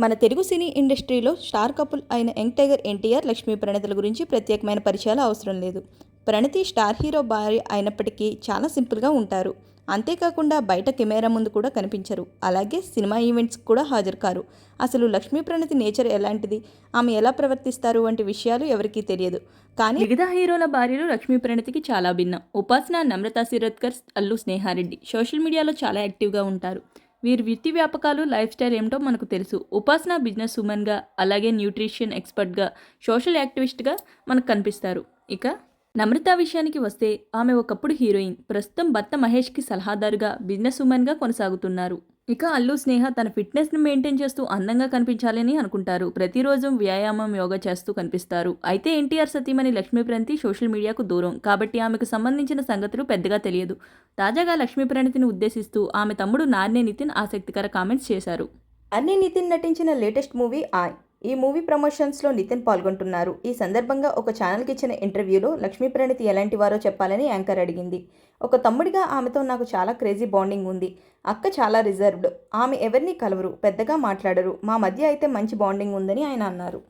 మన తెలుగు సినీ ఇండస్ట్రీలో star couple అయిన యంగ్ టైగర్ ఎన్టీఆర్ లక్ష్మీ ప్రణతుల గురించి ప్రత్యేకమైన పరిచయాలు అవసరం లేదు. ప్రణతి స్టార్ హీరో భార్య అయినప్పటికీ చాలా సింపుల్గా ఉంటారు. అంతేకాకుండా బయట కెమెరా ముందు కూడా కనిపించరు. అలాగే సినిమా ఈవెంట్స్కి కూడా హాజరు కారు. అసలు లక్ష్మీ ప్రణతి నేచర్ ఎలాంటిది? ఆమె ఎలా ప్రవర్తిస్తారు వంటి విషయాలు ఎవరికీ తెలియదు. కానీ మిగతా హీరోల భార్యలు లక్ష్మీ ప్రణతికి చాలా భిన్నం. ఉపాసన నమ్రత శిరోద్కర్ అల్లు స్నేహారెడ్డి సోషల్ మీడియాలో చాలా యాక్టివ్గా ఉంటారు. వీరి వృత్తి వ్యాపకాలు లైఫ్ స్టైల్ ఏమిటో మనకు తెలుసు. ఉపాసన బిజినెస్ ఉమెన్గా అలాగే న్యూట్రిషన్ ఎక్స్పర్ట్గా సోషల్ యాక్టివిస్ట్గా మనకు కనిపిస్తారు. ఇక నమ్రత విషయానికి వస్తే ఆమె ఒకప్పుడు హీరోయిన్. ప్రస్తుతం భర్త మహేష్కి సలహాదారుగా బిజినెస్ ఉమెన్గా కొనసాగుతున్నారు. ఇక అల్లు స్నేహ తన ఫిట్నెస్ను మెయింటైన్ చేస్తూ అందంగా కనిపించాలని అనుకుంటారు. ప్రతిరోజు వ్యాయామం యోగా చేస్తూ కనిపిస్తారు. అయితే ఎన్టీఆర్ సతీమణి లక్ష్మీప్రణతి సోషల్ మీడియాకు దూరం. కాబట్టి ఆమెకు సంబంధించిన సంగతులు పెద్దగా తెలియదు. తాజాగా లక్ష్మీప్రణతిని ఉద్దేశిస్తూ ఆమె తమ్ముడు నార్నే నితిన్ ఆసక్తికర కామెంట్స్ చేశారు. అన్ని నితిన్ నటించిన లేటెస్ట్ మూవీ ఆయ్ ఈ మూవీ ప్రమోషన్స్లో నితిన్ పాల్గొంటున్నారు. ఈ సందర్భంగా ఒక ఛానల్కి ఇచ్చిన ఇంటర్వ్యూలో లక్ష్మీ ప్రణతి ఎలాంటి వారో చెప్పాలని యాంకర్ అడిగింది. ఒక తమ్ముడిగా ఆమెతో నాకు చాలా క్రేజీ బాండింగ్ ఉంది. అక్క చాలా రిజర్వ్డ్. ఆమె ఎవరిని కలవరు పెద్దగా మాట్లాడరు. మా మధ్య అయితే మంచి బాండింగ్ ఉందని ఆయన అన్నారు.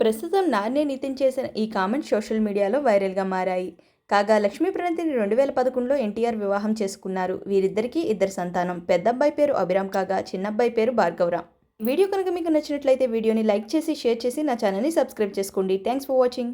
ప్రస్తుతం నాన్నే నితిన్ చేసిన ఈ కామెంట్స్ సోషల్ మీడియాలో వైరల్గా మారాయి. కాగా లక్ష్మీ ప్రణతిని రెండు వేల పదకొండులో ఎన్టీఆర్ వివాహం చేసుకున్నారు. వీరిద్దరికీ ఇద్దరు సంతానం. పెద్దబ్బాయి పేరు అభిరామ్ కాగా చిన్నబ్బాయి పేరు భార్గవరామ్ వీడియో కనుక మీకు నచ్చినట్లయితే వీడియోని లైక్ చేసి షేర్ చేసి నా ఛానల్ని సబ్స్క్రైబ్ చేసుకోండి. Thanks for watching